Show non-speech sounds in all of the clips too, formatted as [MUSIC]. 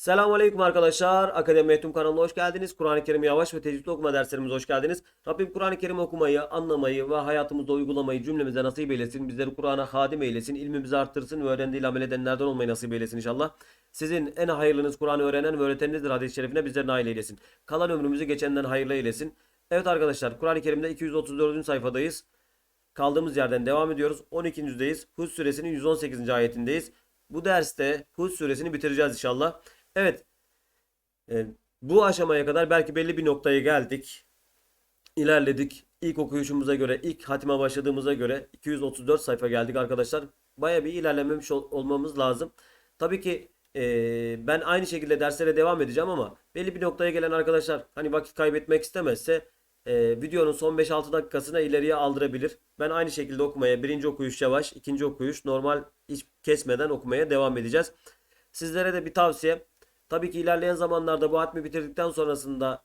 Selamun Aleyküm arkadaşlar. Akademi Mehtum kanalına hoş geldiniz. Kur'an-ı Kerim yavaş ve tecvidli okuma derslerimize hoş geldiniz. Rabbim Kur'an-ı Kerim okumayı, anlamayı ve hayatımızda uygulamayı cümlemize nasip eylesin. Bizleri Kur'an'a hadim eylesin. ilmimizi arttırsın ve öğrendiğiyle amel edenlerden olmayı nasip eylesin inşallah. Sizin en hayırlınız Kur'an'ı öğrenen ve öğreteninizdir hadis-i şerifine bizleri nail eylesin. Kalan ömrümüzü geçenden hayırlı eylesin. Evet arkadaşlar Kur'an-ı Kerim'de 234. sayfadayız. Kaldığımız yerden devam ediyoruz. 12. yüzdeyiz. Hud suresinin 118. ayetindeyiz. Bu derste Hud suresini bitireceğiz inşallah. Evet. e, bu aşamaya kadar belki belli bir noktaya geldik. İlerledik. İlk okuyuşumuza göre, ilk hatime başladığımıza göre 234 sayfa geldik arkadaşlar. Baya bir ilerlememiş ol- olmamız lazım. Tabii ki e, ben aynı şekilde derslere devam edeceğim ama belli bir noktaya gelen arkadaşlar hani vakit kaybetmek istemezse e, videonun son 5-6 dakikasına ileriye aldırabilir. Ben aynı şekilde okumaya birinci okuyuş yavaş, ikinci okuyuş normal hiç kesmeden okumaya devam edeceğiz. Sizlere de bir tavsiye. Tabii ki ilerleyen zamanlarda bu hatmi bitirdikten sonrasında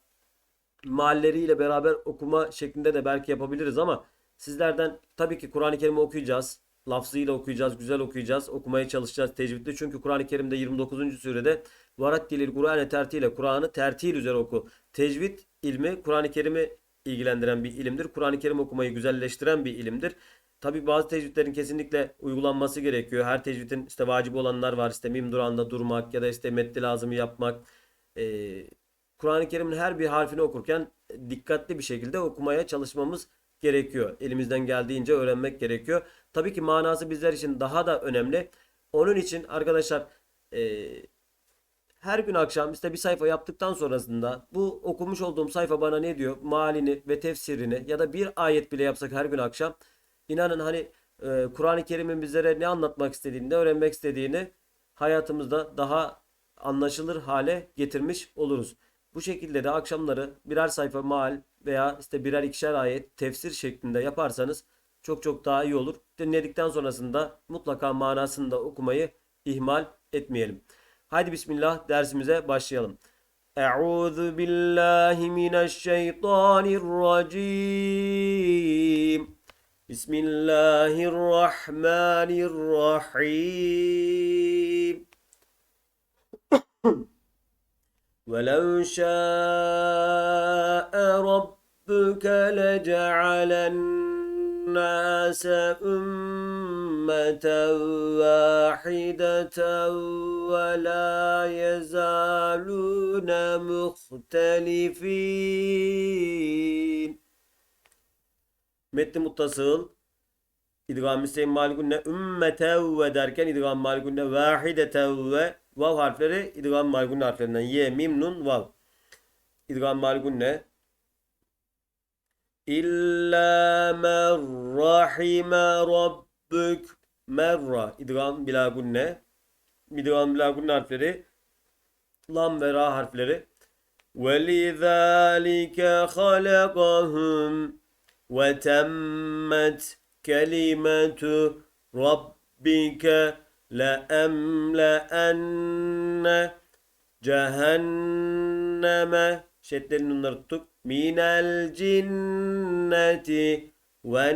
mahalleriyle beraber okuma şeklinde de belki yapabiliriz ama sizlerden tabii ki Kur'an-ı Kerim'i okuyacağız. Lafzıyla okuyacağız, güzel okuyacağız, okumaya çalışacağız tecvidle. Çünkü Kur'an-ı Kerim'de 29. surede varat dilil Kur'an tertile Kur'an'ı tertil üzere oku. Tecvid ilmi Kur'an-ı Kerim'i ilgilendiren bir ilimdir. Kur'an-ı Kerim okumayı güzelleştiren bir ilimdir. Tabi bazı tecvidlerin kesinlikle uygulanması gerekiyor. Her tecvidin işte vacip olanlar var. İşte mim durağında durmak ya da işte metni lazımı yapmak. Ee, Kur'an-ı Kerim'in her bir harfini okurken dikkatli bir şekilde okumaya çalışmamız gerekiyor. Elimizden geldiğince öğrenmek gerekiyor. Tabii ki manası bizler için daha da önemli. Onun için arkadaşlar e, her gün akşam işte bir sayfa yaptıktan sonrasında bu okumuş olduğum sayfa bana ne diyor? Malini ve tefsirini ya da bir ayet bile yapsak her gün akşam inanın hani e, Kur'an-ı Kerim'in bizlere ne anlatmak istediğini, ne öğrenmek istediğini hayatımızda daha anlaşılır hale getirmiş oluruz. Bu şekilde de akşamları birer sayfa mal veya işte birer ikişer ayet tefsir şeklinde yaparsanız çok çok daha iyi olur. Dinledikten sonrasında mutlaka manasını da okumayı ihmal etmeyelim. Haydi bismillah dersimize başlayalım. Euzu billahi mineşşeytanirracim. Bismillahirrahmanirrahim. [COUGHS] ولو شاء ربك لجعل الناس أمة واحدة ولا يزالون مختلفين Metni muttasıl İdgam Hüseyin Malikunne ümmetevve derken İdgam Malikunne vahidetevve Vav harfleri İdgam Malikunne harflerinden Ye, Mim, Nun, Vav İdgam Malikunne İlla men rahime rabbük Merra İdgam Bilagunne İdgam Bilagunne harfleri Lam ve Ra harfleri وَلِذَٰلِكَ خَلَقَهُمْ وَتَمَّتْ كَلِمَةُ رَبِّكَ لَأَمْلَأَنَّ cehenneme şedderin nunları tuttuk. Minel cinneti ve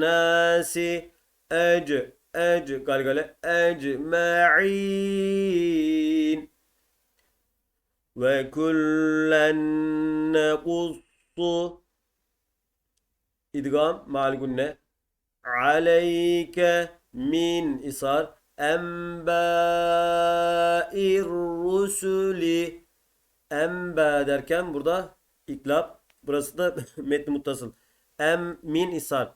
nasi ec ec galgale ecma'in ve kullen nekussu idgam mal gunne aleyke min isar. Enbâir rusuli. Enbâ derken burada iklap burası da [LAUGHS] metni muttasıl. Em min isar.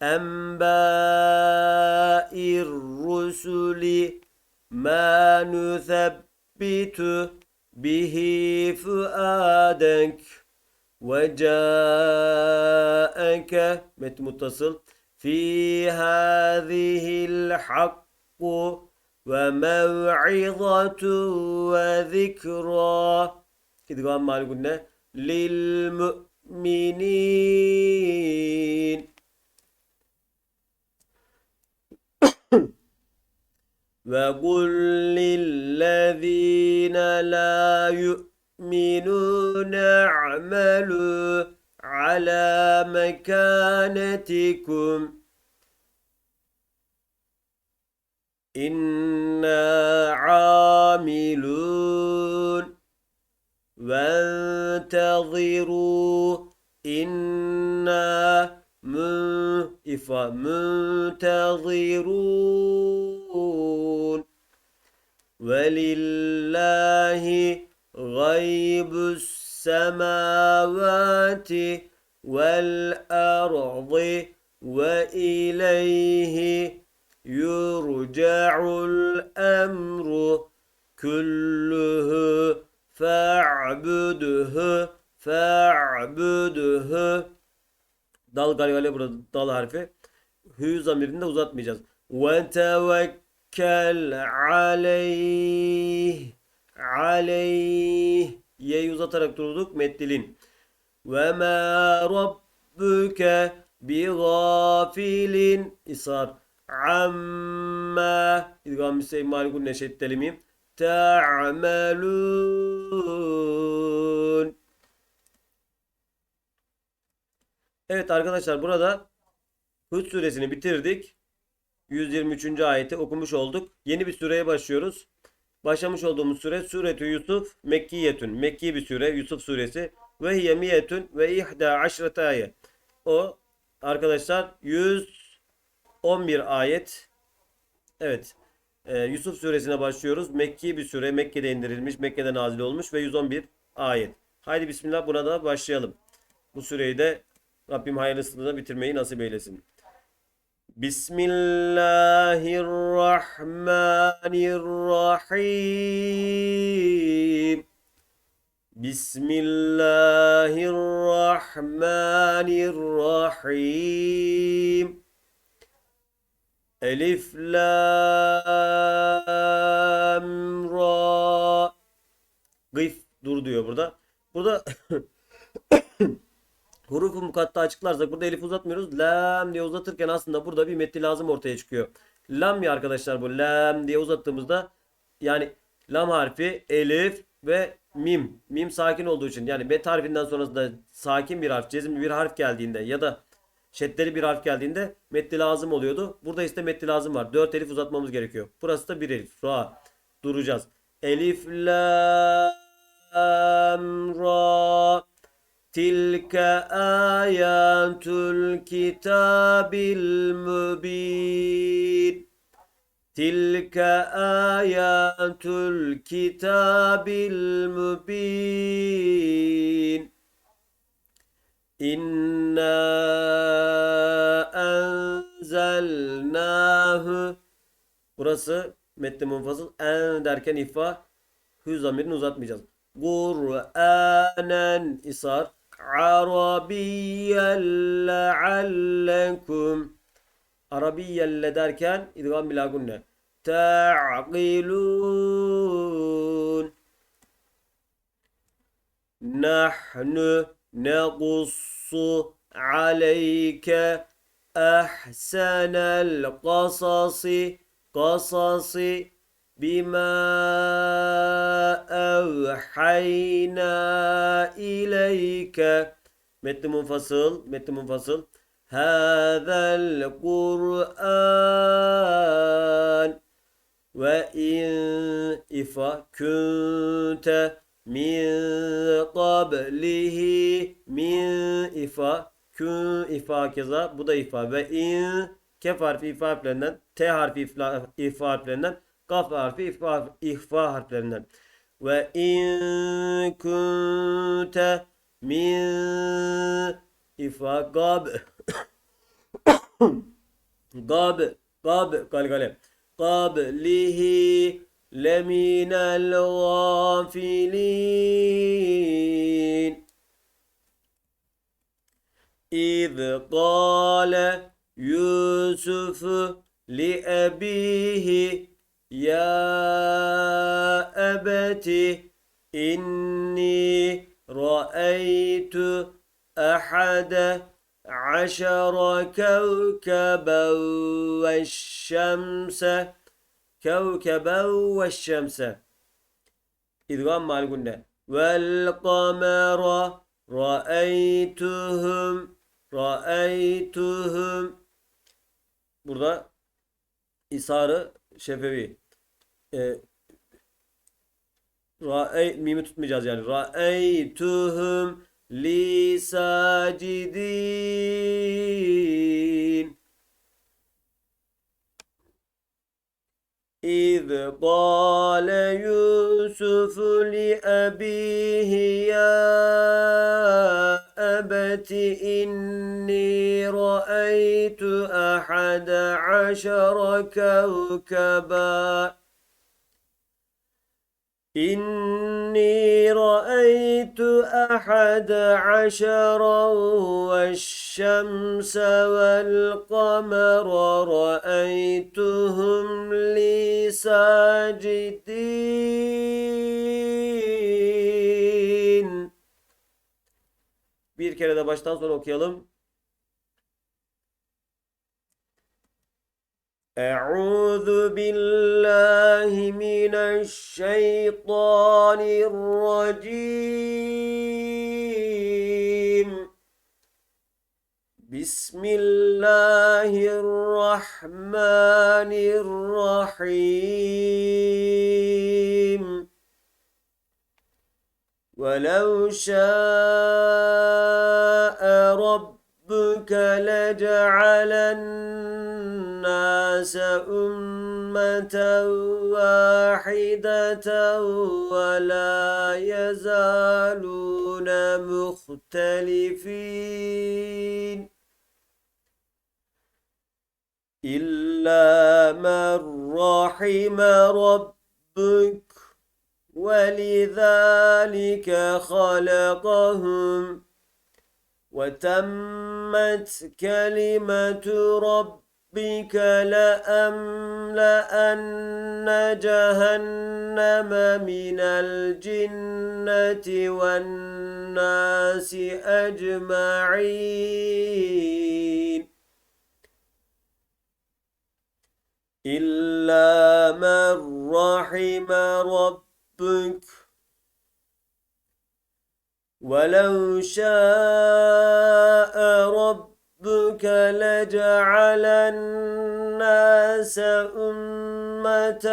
Enbâir rusuli. Ma nuthabbitu bihi fuadek وجاءك مت متصل في هذه الحق وموعظة وذكرى. كده قام ما قلنا للمؤمنين. [COUGHS] وقل للذين لا يؤمنون. اعملوا على مكانتكم. إنا عاملون. وانتظروا. إنا منتظرون. ولله غيب السماوات والأرض وإليه يرجع الأمر كله فاعبده فاعبده Dal galgale burada dal harfi. Hü zamirini de uzatmayacağız. Ve tevekkel aleyh aleyh Y'yi uzatarak durduk. Meddilin. Ve ma rabbuke bi gafilin isar amma idgam bir malikun neşet telimim ta'melun Evet arkadaşlar burada Hud suresini bitirdik. 123. ayeti okumuş olduk. Yeni bir süreye başlıyoruz. Başlamış olduğumuz süre Suretü Yusuf Mekkiyetün. Mekki bir süre Yusuf suresi. Ve hiyemiyetün ve ihda aşrete ayet. O arkadaşlar 111 ayet. Evet. Ee, Yusuf suresine başlıyoruz. Mekki bir süre. Mekke'de indirilmiş. Mekke'de nazil olmuş ve 111 ayet. Haydi bismillah buna da başlayalım. Bu süreyi de Rabbim hayırlısıyla bitirmeyi nasip eylesin. Bismillahirrahmanirrahim. Bismillahirrahmanirrahim. Elif Lam Ra Gıf dur diyor burada. Burada hurufu mukatta açıklarsak burada elif uzatmıyoruz. Lam diye uzatırken aslında burada bir metni lazım ortaya çıkıyor. Lam ya arkadaşlar bu lam diye uzattığımızda yani lam harfi, elif ve mim. Mim sakin olduğu için yani bet harfinden sonrasında sakin bir harf, cezimli bir harf geldiğinde ya da şeddeli bir harf geldiğinde metni lazım oluyordu. Burada ise metni lazım var. 4 elif uzatmamız gerekiyor. Burası da bir elif. Ra. Duracağız. Elif lam ra Tilke ayatul kitabil mübin. Tilke ayatul kitabil mübin. İnna enzelnahu Burası metni munfasıl en derken ifa hü zamirini uzatmayacağız. Kur'anen isar عربيا لعلكم. عربيا لدار كان قام بلا قلنا. تعقلون. نحن نقص عليك أحسن القصص قصص bima evhayna ileyke metni munfasıl metni munfasıl هذا القرآن وإن إفا كنت من قبله min ifa kün ifa keza bu da ifa ve in kef harfi ifa harflerinden t harfi ifa, ifa harflerinden kaf harfi ifa, ihfa harflerinden. Ve in kunte min ifa [COUGHS] gab. Gab gab galgale qablihi leminel gafilin. İz qale Yusuf li ebihi ya ebeti inni ra'eytu ahade aşara kevkeben ve şemse kevkeben ve şemse. İdgam malgunne vel kamera ra'eytuhum ra'eytuhum burada isarı şefevi e, Ra'ey mimi tutmayacağız yani. Ra'eytuhum li sacidin. İz qale Yusuf li abihi ya ebeti inni ra'eytu ahada aşara kevkeba. إني رأيت أحد عشر والشمس والقمر رأيتهم لي ساجدين Bir kere de baştan sona okuyalım. أعوذ بالله من الشيطان الرجيم. بسم الله الرحمن الرحيم. ولو شاء ربك لجعل الناس أمة واحدة ولا يزالون مختلفين إلا من رحم ربك ولذلك خلقهم وتمت كلمة ربك لأملأن جهنم من الجنة والناس أجمعين. إلا من رحم ربك. ولو شاء ربك لجعل الناس أمة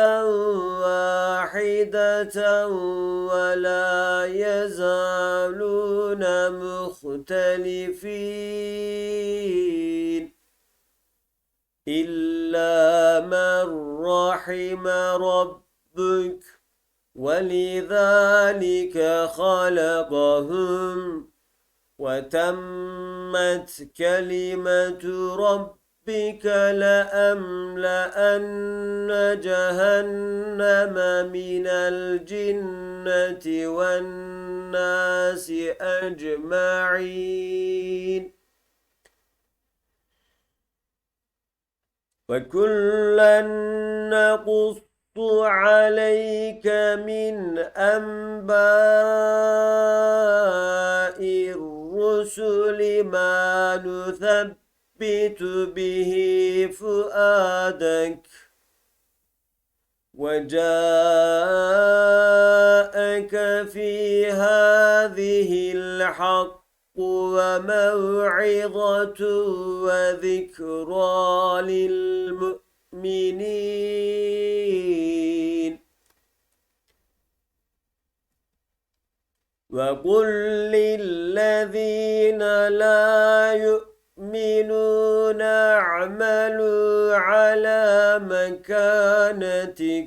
واحدة ولا يزالون مختلفين إلا من رحم ربك ولذلك خلقهم وتمت كلمة ربك لأملأن جهنم من الجنة والناس أجمعين. وكلا نقص عليك من أنباء الرسل ما نثبت به فؤادك. وجاءك في هذه الحق وموعظة وذكرى للمؤمنين. وقل للذين لا يؤمنون اعملوا على مكانتكم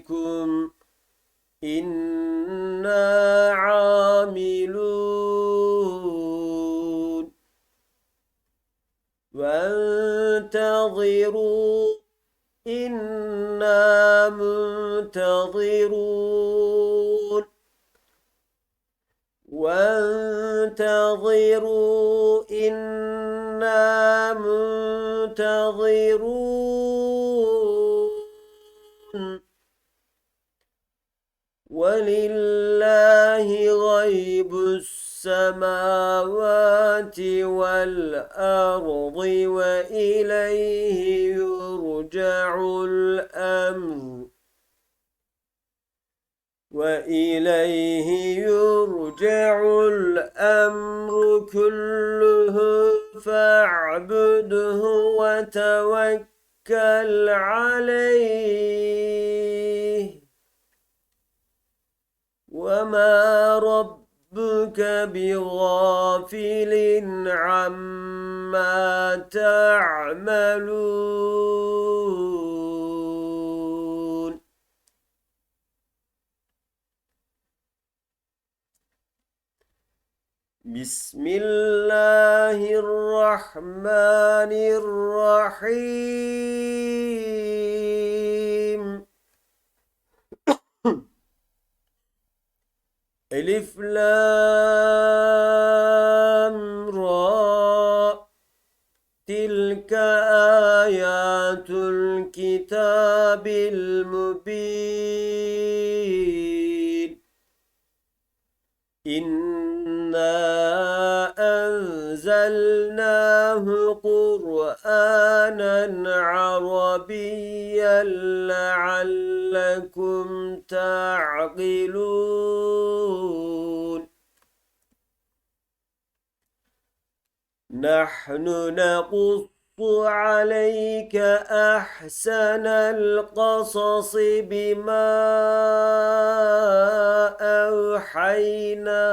إنا عاملون وانتظروا إنا منتظرون وانتظروا إنا منتظرون. ولله غيب السماوات والأرض وإليه يرجع الأمر. وإليه يرجع الأمر كله. فاعبده وتوكل عليه. وما ربك بغافل عما تعملون. بسم الله الرحمن الرحيم. [COUGHS] ألف لام را. تلك آيات الكتاب المبين. إنا أنزلناه قرآنا عربيا لعلكم تعقلون. نحن نقص عليك أحسن القصص بما أوحينا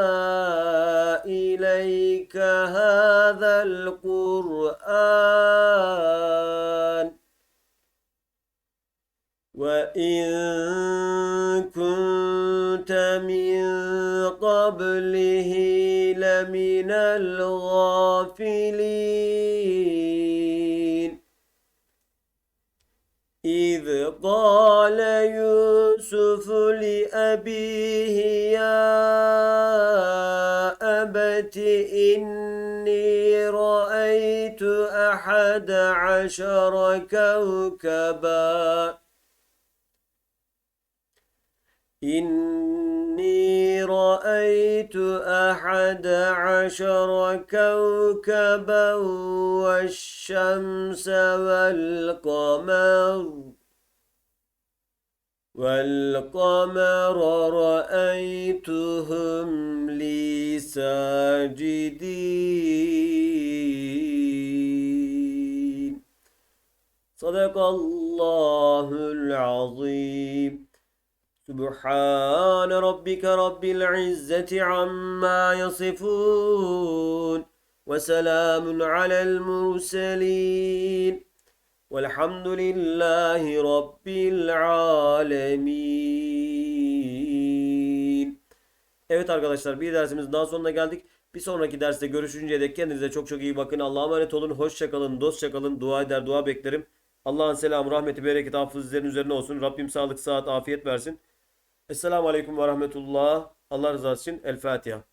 إليك هذا القرآن. وإن كنت من قبله لمن الغافلين. قال يوسف لأبيه يا أبت إني رأيت أحد عشر كوكباً. إني رأيت أحد عشر كوكبا والشمس والقمر. والقمر رأيتهم لي ساجدين صدق الله العظيم. سبحان ربك رب العزة عما يصفون وسلام على المرسلين. والحمد لله رب العالمين Evet arkadaşlar bir dersimizin daha sonuna geldik. Bir sonraki derste görüşünceye dek kendinize çok çok iyi bakın. Allah'a emanet olun. Hoşça kalın. Dostça kalın. Dua eder, dua beklerim. Allah'ın selamı, rahmeti, bereketi, affı sizlerin üzerine olsun. Rabbim sağlık, sıhhat, afiyet versin. Esselamu Aleyküm ve Rahmetullah. Allah rızası için El Fatiha.